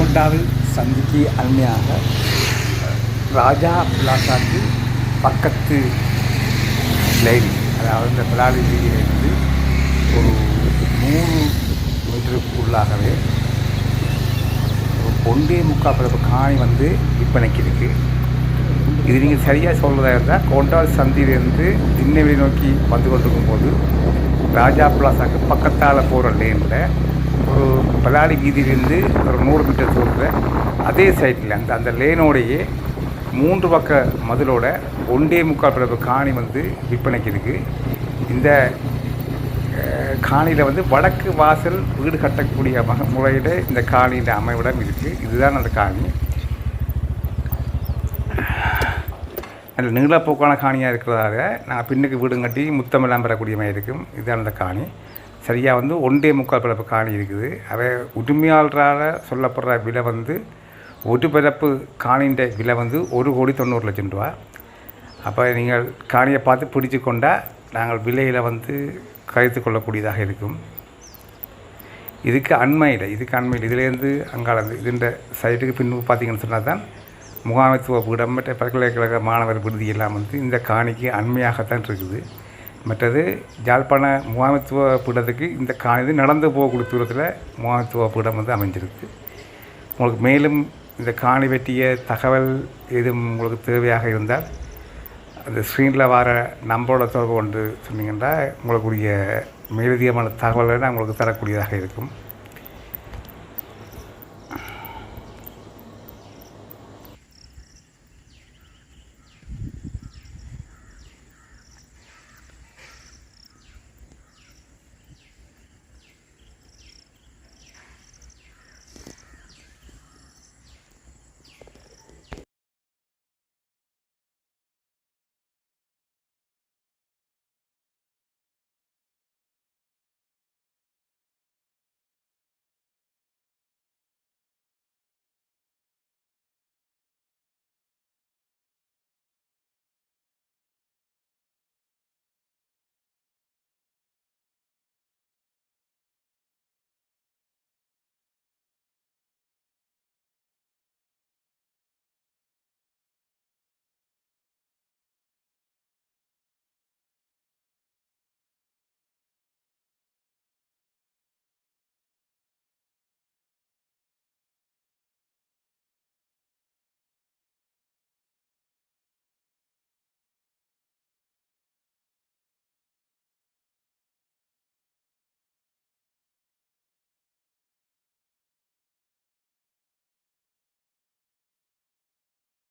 கோண்டாவில் சந்திக்கு அருமையாக ராஜா பிளாசாக்கு பக்கத்து லைன் அதாவது இந்த பிளாடி வீதியிலிருந்து ஒரு நூறு மீட்டருக்குள்ளாகவே ஒரு ஒன்றே முக்கால் பிறப்பு காணி வந்து விற்பனைக்கு இருக்குது இது நீங்கள் சரியாக சொல்கிறதா இருந்தால் கோண்டால் சந்தியிலேருந்து திண்ணவெளி நோக்கி வந்து கொண்டிருக்கும் போது ராஜா பிளாசாக்கு பக்கத்தால் போகிற லேனில் ஒரு பலாடி வீதியிலிருந்து ஒரு நூறு மீட்டர் தூரத்தில் அதே சைட்டில் அந்த அந்த லேனோடையே மூன்று பக்க மதிலோட ஒன்றே முக்கால் பிறப்பு காணி வந்து விற்பனைக்கு இருக்குது இந்த காணியில் வந்து வடக்கு வாசல் வீடு கட்டக்கூடிய மக முறையில் இந்த காணியின் அமைவிடம் இருக்குது இதுதான் அந்த காணி. நல்ல நீளப்போக்கான காணியாக இருக்கிறதால நான் பின்னுக்கு வீடும் கட்டி முத்தமெல்லாம் பெறக்கூடிய மாதிரி இருக்கும். இதுதான் அந்த காணி. சரியாக வந்து ஒன்றே முக்கால் பிறப்பு காணி இருக்குது. அவை உரிமையாளரால் சொல்லப்படுற விலை வந்து ஒரு பிறப்பு காணின்ற விலை வந்து ஒரு கோடி தொண்ணூறு லட்சம் ரூபா. அப்போ நீங்கள் காணியை பார்த்து பிடிச்சு கொண்டால் நாங்கள் விலையில் வந்து கருத்து கொள்ளக்கூடியதாக இருக்கும். இதுக்கு அண்மையில் இதுக்கு அண்மையில் இதுலேருந்து அங்காளந்து இதுன்ற சைட்டுக்கு பின்பு பார்த்தீங்கன்னு சொன்னால் தான் முகாமைத்துவ பீடம் மற்ற பல்கலைக்கழக மாணவர் விடுதி எல்லாம் வந்து இந்த காணிக்கு அண்மையாகத்தான் இருக்குது. மற்றது ஜாழ்ப்பாண முகாமைத்துவ பீடத்துக்கு இந்த காணி நடந்து போகக்கூடிய தூரத்தில் முகாமைத்துவ பீடம் வந்து அமைஞ்சிருக்கு. உங்களுக்கு மேலும் இந்த காணி வெட்டிய தகவல் எதுவும் உங்களுக்கு தேவையாக இருந்தால் அந்த ஸ்க்ரீனில் வர நம்பரோட தொடர்பு கொண்டு சொன்னீங்கன்னா உங்களுக்குரிய மேலதிகமான தகவல்களை நான் உங்களுக்கு தரக்கூடியதாக இருக்கும்.